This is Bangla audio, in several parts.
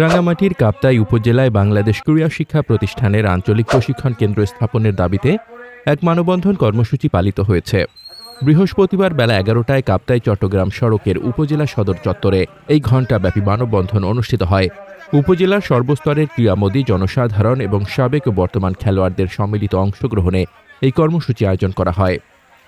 রাঙামাটির কাপ্তাই উপজেলায় বাংলাদেশ ক্রীড়া শিক্ষা প্রতিষ্ঠানের আঞ্চলিক প্রশিক্ষণ কেন্দ্র স্থাপনের দাবিতে এক মানববন্ধন কর্মসূচি পালিত হয়েছে। বৃহস্পতিবার বেলা এগারোটায় কাপ্তাই চট্টগ্রাম সড়কের উপজেলা সদর চত্বরে এই ঘণ্টাব্যাপী মানববন্ধন অনুষ্ঠিত হয়। উপজেলার সর্বস্তরের ক্রীড়ামোদী, জনসাধারণ এবং সাবেক ও বর্তমান খেলোয়াড়দের সম্মিলিত অংশগ্রহণে এই কর্মসূচি আয়োজন করা হয়।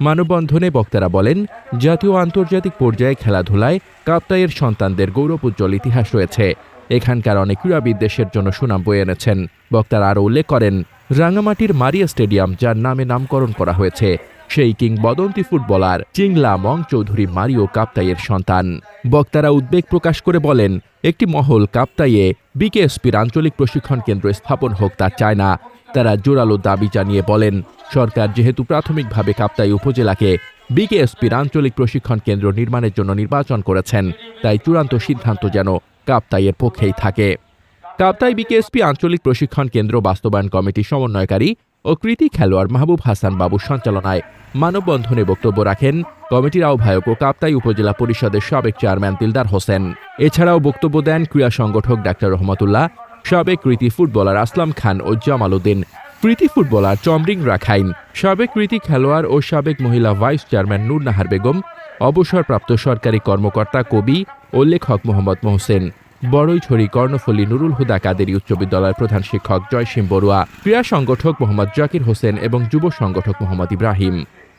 মানববন্ধনে বক্তারা বলেন, জাতীয় আন্তর্জাতিক পর্যায়ে খেলাধুলায় কাপ্তাইয়ের সন্তানদের গৌরবোজ্জ্বল ইতিহাস রয়েছে। এখানকার অনেক ক্রীড়াবিদ দেশের জন্য সুনাম বয়ে এনেছেন। বক্তারা আরও উল্লেখ করেন রাঙামাটির মারিয়া স্টেডিয়াম, যার নামে নামকরণ করা হয়েছে, সেই কিংবদন্তি ফুটবলার চিংলা মং চৌধুরী মারিও কাপ্তাইয়ের সন্তান। বক্তারা উদ্বেগ প্রকাশ করে বলেন, একটি মহল কাপ্তাইয়ে বিকেএসপির আঞ্চলিক প্রশিক্ষণ কেন্দ্র স্থাপন হোক তা চায় না। তারা জোরালো দাবি জানিয়ে বলেন, সরকার যেহেতু প্রাথমিকভাবে কাপ্তাই উপজেলাকে বিকেএসপির আঞ্চলিক প্রশিক্ষণ কেন্দ্র নির্মাণের জন্য নির্বাচন করেছেন, তাই চূড়ান্ত সিদ্ধান্ত যেন কাপ্তাইয়ের পক্ষেই থাকে। কাপ্তাই বিকেএসপি আঞ্চলিক প্রশিক্ষণ কেন্দ্র বাস্তবায়ন কমিটির সমন্বয়কারী ও কৃতি খেলোয়াড় মাহবুব হাসান বাবুর সঞ্চালনায় মানববন্ধনে বক্তব্য রাখেন কমিটির আহ্বায়ক ও কাপ্তাই উপজেলা পরিষদের সাবেক চেয়ারম্যান দিলদার হোসেন। এছাড়াও বক্তব্য দেন ক্রীড়া সংগঠক ডাক্তার রহমতুল্লাহ, সাবেক কৃতি ফুটবলার আসলাম খান ও জামাল উদ্দিন। কৃতি ফুটবলার চমরিং রাখাইন, সাবেক কৃতি খেলোয়াড় ও সাবেক মহিলা ভাইস চেয়ারম্যান নূর নাহার বেগম, অবসরপ্রাপ্ত সরকারি কর্মকর্তা কবি ও লেখক মোহাম্মদ মোহসেন। বড়ইছড়ি কর্ণফুলী নুরুল হুদা কাদেরী উচ্চ বিদ্যালয়ের প্রধান শিক্ষক জয়সিম বড়ুয়া, ক্রীড়া সংগঠক মোহাম্মদ জাকির হোসেন এবং যুব সংগঠক মোহাম্মদ ইব্রাহিম।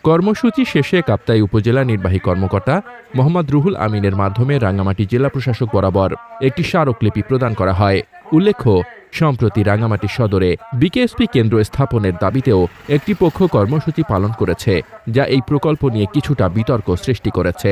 কর্মসূচি শেষে কাপ্তাই উপজেলা নির্বাহী কর্মকর্তা মোহাম্মদ রুহুল আমিনের মাধ্যমে রাঙ্গামাটি জেলা প্রশাসক বরাবর একটি স্মারকলিপি প্রদান করা হয়। উল্লেখ্য, সম্প্রতি রাঙ্গামাটি সদরে বিকেএসপি কেন্দ্র স্থাপনের দাবিতেও একটি পক্ষ কর্মসূচি পালন করেছে, যা এই প্রকল্প নিয়ে কিছুটা বিতর্ক সৃষ্টি করেছে।